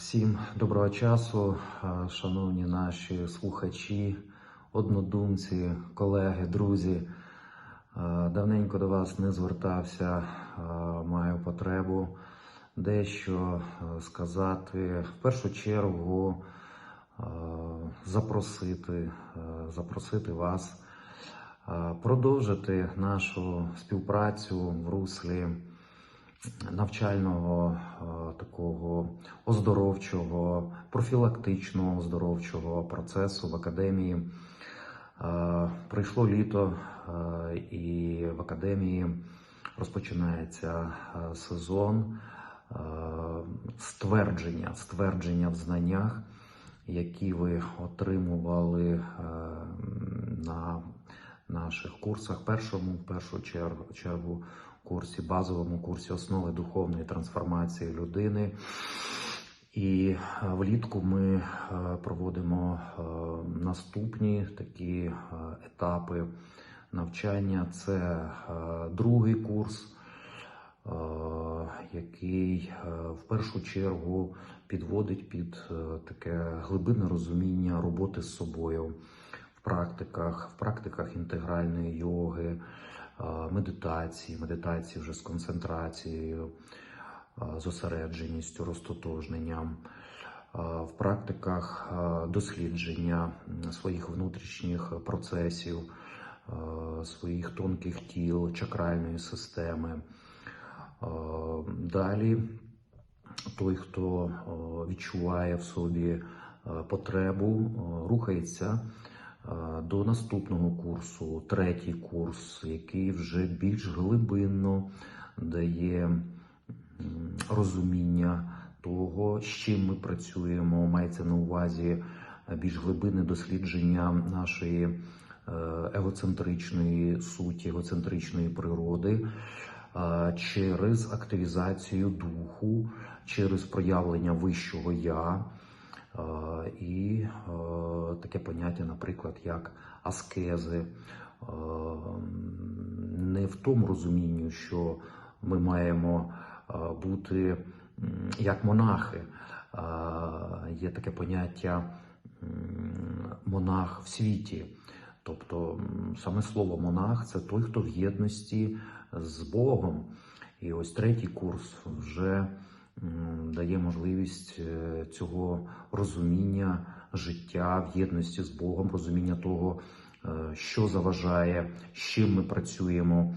Всім доброго часу, шановні наші слухачі, однодумці, колеги, друзі. Давненько до вас не звертався, маю потребу дещо сказати. В першу чергу запросити, запросити вас продовжити нашу співпрацю в руслі навчального е, такого оздоровчого, профілактичного оздоровчого процесу в академії. Е, Прийшло літо, е, і в академії розпочинається сезон ствердження, ствердження в знаннях, які ви отримували на наших курсах. Першому, в першу чергу курсі, базовому курсі основи духовної трансформації людини. І е, влітку ми е, проводимо е, наступні такі етапи навчання. Це другий курс, який в першу чергу підводить під таке глибинне розуміння роботи з собою в практиках, в практиках інтегральної йоги, медитації, медитації вже з концентрацією, е, зосередженістю, розтотожненням, е, в практиках е, дослідження своїх внутрішніх процесів, е, своїх тонких тіл, чакральної системи. Е, Далі той, хто е, відчуває в собі е, потребу, е, рухається е, до наступного курсу, третій курс, який вже більш глибинно дає розуміння того, з чим ми працюємо. Мається на увазі е, більш глибинне дослідження нашої е, егоцентричної суті, егоцентричної природи е, через активізацію духу, через проявлення вищого я. І таке поняття, наприклад, як аскези, Е, не в тому розумінні, що ми маємо е, бути як монахи. Е, Є таке поняття монах в світі. Тобто саме слово монах це той, хто в єдності з Богом. І ось третій курс вже дає можливість цього розуміння життя в єдності з Богом, розуміння того, е, що заважає, з чим ми працюємо.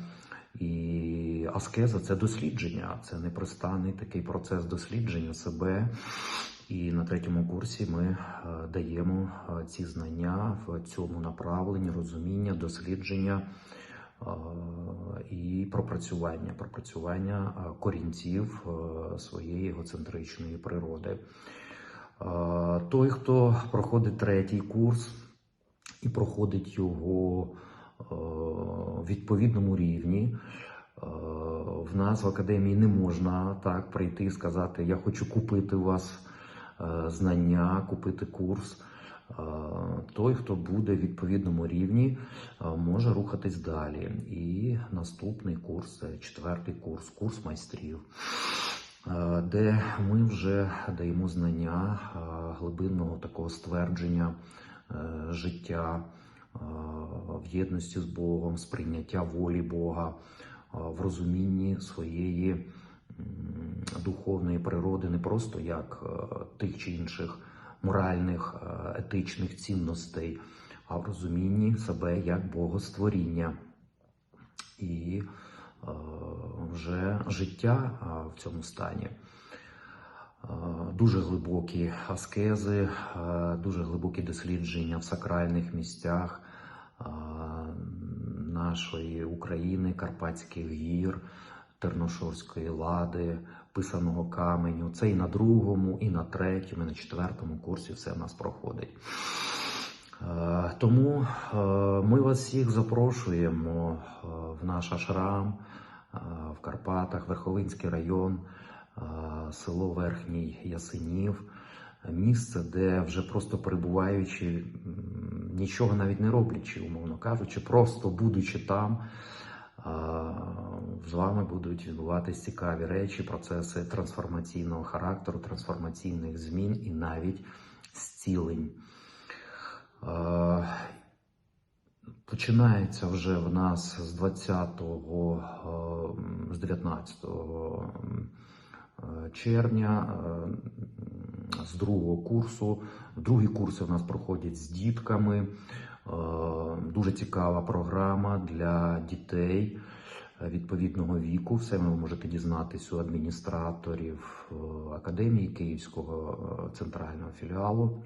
І аскеза це дослідження, це непрестанний такий процес дослідження себе. І на третьому курсі ми е, даємо е, ці знання в цьому направленні, розуміння, дослідження і пропрацювання, пропрацювання корінців своєї егоцентричної природи. Той, хто проходить третій курс і проходить його е, в відповідному рівні. е, В нас в академії не можна так прийти і сказати: Я хочу купити у вас е, знання, купити курс. Той, хто буде в відповідному рівні, може рухатись далі. І наступний курс четвертий курс, курс майстрів, де ми вже даємо знання е, глибинного такого ствердження е, життя е, в єдності з Богом, сприйняття волі Бога, е, в розумінні своєї духовної природи не просто як е, тих чи інших моральних, е, етичних цінностей, а в розумінні себе як Богостворіння. І е, вже життя е, в цьому стані. Е, Дуже глибокі аскези, е, дуже глибокі дослідження в сакральних місцях е, нашої України, Карпатських гір, Терношорської лади, писаного каменю. Це і на другому, і на третьому, і на четвертому курсі все в нас проходить. Е, Тому е, ми вас всіх запрошуємо е, в наш ашрам в Карпатах, Верховинський район, село Верхній Ясенів, місце, де вже просто перебуваючи, нічого навіть не роблячи, умовно кажучи, просто будучи там, з вами будуть відбуватись цікаві речі, процеси трансформаційного характеру, трансформаційних змін і навіть зцілень. Е, Починається вже в нас з 20-го, е, з 19 е, червня, е, з другого курсу. Другі курси в нас проходять з дітками. Дуже цікава програма для дітей відповідного віку. Все ви можете дізнатись у адміністраторів Академії Київського центрального філіалу.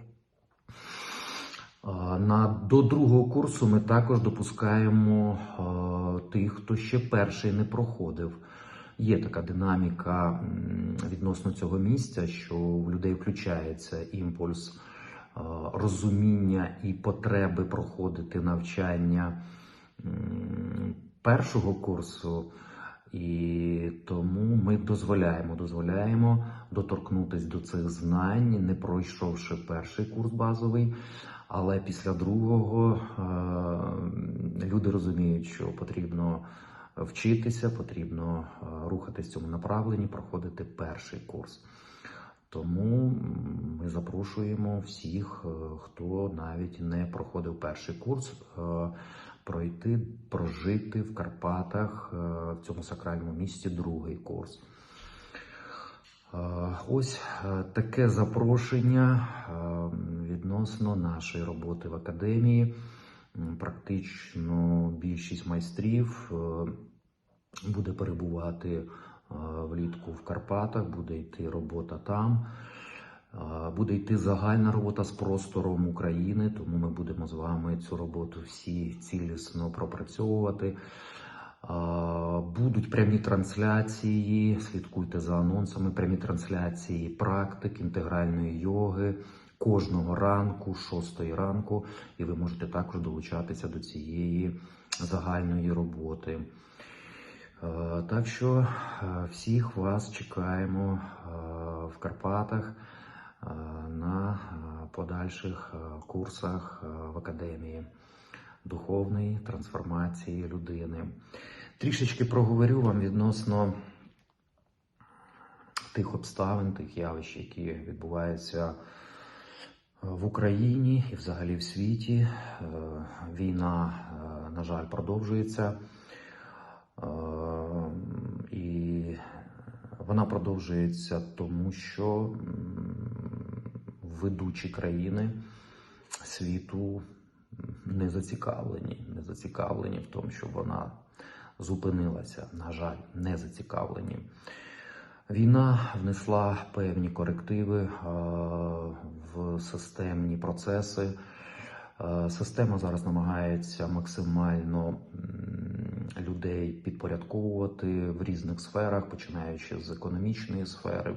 На до другого курсу ми також допускаємо тих, хто ще перший не проходив. Є така динаміка відносно цього місця, що в людей включається імпульс розуміння і потреби проходити навчання першого курсу. І тому ми дозволяємо, дозволяємо доторкнутися до цих знань, не пройшовши перший курс базовий. Але після другого е, люди розуміють, що потрібно вчитися, потрібно е, рухатись в цьому направленні, проходити перший курс. Тому ми запрошуємо всіх, е, хто навіть не проходив перший курс, пройти, прожити в Карпатах в цьому сакральному місці другий курс. Ось е, таке запрошення е, відносно нашої роботи в академії. Практично більшість майстрів е, буде перебувати влітку в Карпатах, буде йти робота там. Буде йти загальна робота з простором України, тому ми будемо з вами цю роботу всі цілісно пропрацьовувати. Будуть прямі трансляції, слідкуйте за анонсами, прямі трансляції практик інтегральної йоги кожного ранку, 6 ранку, і ви можете також долучатися до цієї загальної роботи. Е, Так що е, всіх вас чекаємо е, в Карпатах на подальших курсах в академії духовної трансформації людини. Трішечки проговорю вам відносно тих обставин, тих явищ, які відбуваються в Україні і взагалі в світі. Е, Війна, е, на жаль, продовжується. Е, І вона продовжується тому, що ведучі країни світу не зацікавлені, не зацікавлені в тому, щоб вона зупинилася. На жаль, не зацікавлені. Війна внесла певні корективи е, в системні процеси. Е, Система зараз намагається максимально людей підпорядковувати в різних сферах, починаючи з економічної сфери.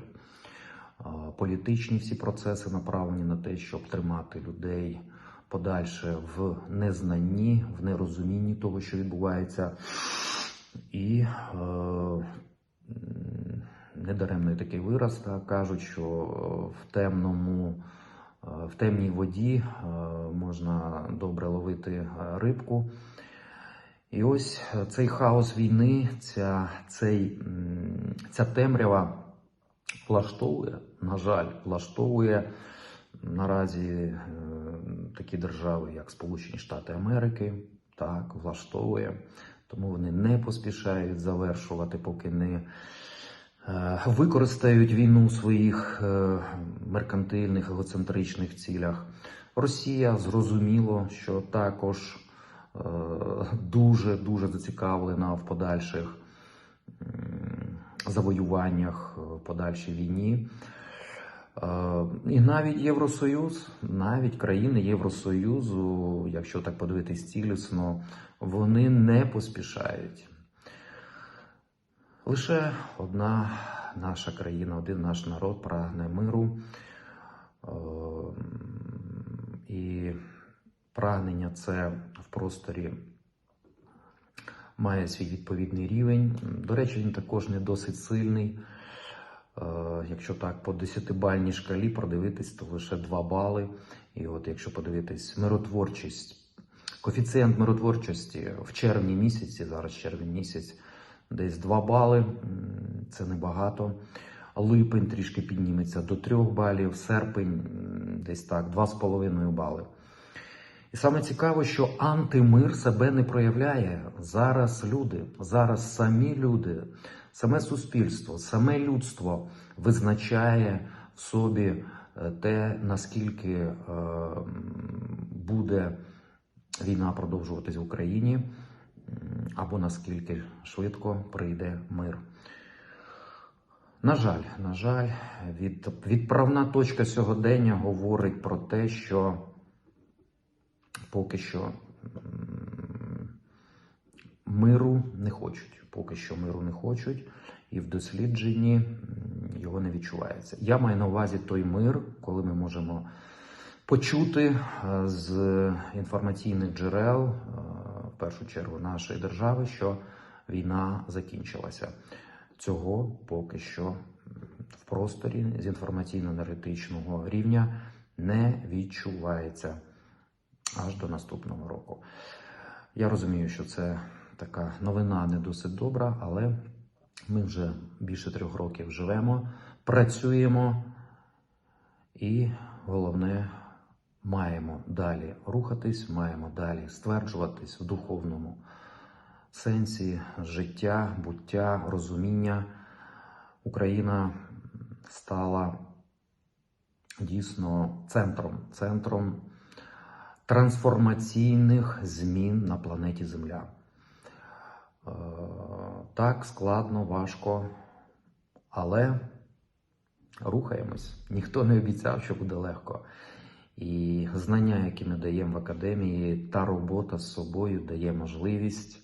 Е, Політичні всі процеси направлені на те, щоб тримати людей подальше в незнанні, в нерозумінні того, що відбувається. І е, недаремний такий вираз, так, кажуть, що е, в темному, е, в темній воді е, можна добре ловити рибку. І ось цей хаос війни, ця, цей, ця темрява влаштовує, на жаль, влаштовує наразі такі держави, як Сполучені Штати Америки, так, влаштовує. Тому вони не поспішають завершувати, поки не е, використають війну у своїх е, меркантильних егоцентричних цілях. Росія зрозуміло, що також дуже дуже зацікавлена в подальших завоюваннях, е, подальшій війні. Е, І навіть Євросоюз, навіть країни Євросоюзу, якщо так подивитись цілісно, вони не поспішають. Лише одна наша країна, один наш народ прагне миру. Е, І прагнення це в просторі має свій відповідний рівень. До речі, він також не досить сильний. Е, Якщо так по 10-бальній шкалі продивитись, то лише 2 бали. І от якщо подивитись миротворчість Коефіцієнт миротворчості в червні місяці, зараз червень місяць, десь 2 бали, це небагато. Липень трішки підніметься до 3 балів, серпень десь так, 2,5 бали. І саме цікаво, що антимир себе не проявляє. Зараз люди, зараз самі люди, саме суспільство, саме людство визначає в собі е, те, наскільки е, буде війна продовжуватись в Україні, або наскільки швидко прийде мир. На жаль, на жаль, від, відправна точка сьогодення говорить про те, що поки що миру не хочуть. Поки що миру не хочуть, і в дослідженні його не відчувається. Я маю на увазі той мир, коли ми можемо почути е, з інформаційних джерел, е, в першу чергу нашої держави, що війна закінчилася. Цього поки що в просторі з інформаційно-енергетичного рівня не відчувається аж до наступного року. Я розумію, що це така новина не досить добра, але ми вже більше трьох років живемо, працюємо і головне, маємо далі рухатись, маємо далі стверджуватись в духовному сенсі життя, буття, розуміння. Україна стала дійсно центром, центром трансформаційних змін на планеті Земля. Е, Так, складно, важко, але рухаємось. Ніхто не обіцяв, що буде легко. І знання, які ми даємо в академії, та робота з собою дає можливість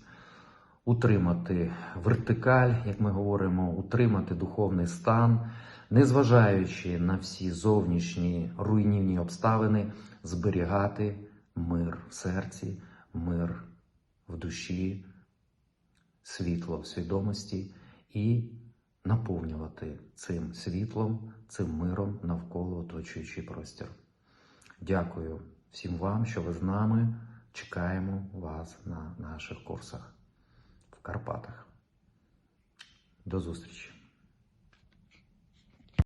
утримати вертикаль, як ми говоримо, утримати духовний стан, незважаючи на всі зовнішні руйнівні обставини, зберігати мир в серці, мир в душі, світло в свідомості і наповнювати цим світлом, цим миром навколо оточуючий простір. Дякую всім вам, що ви з нами. Чекаємо вас на наших курсах в Карпатах. До зустрічі!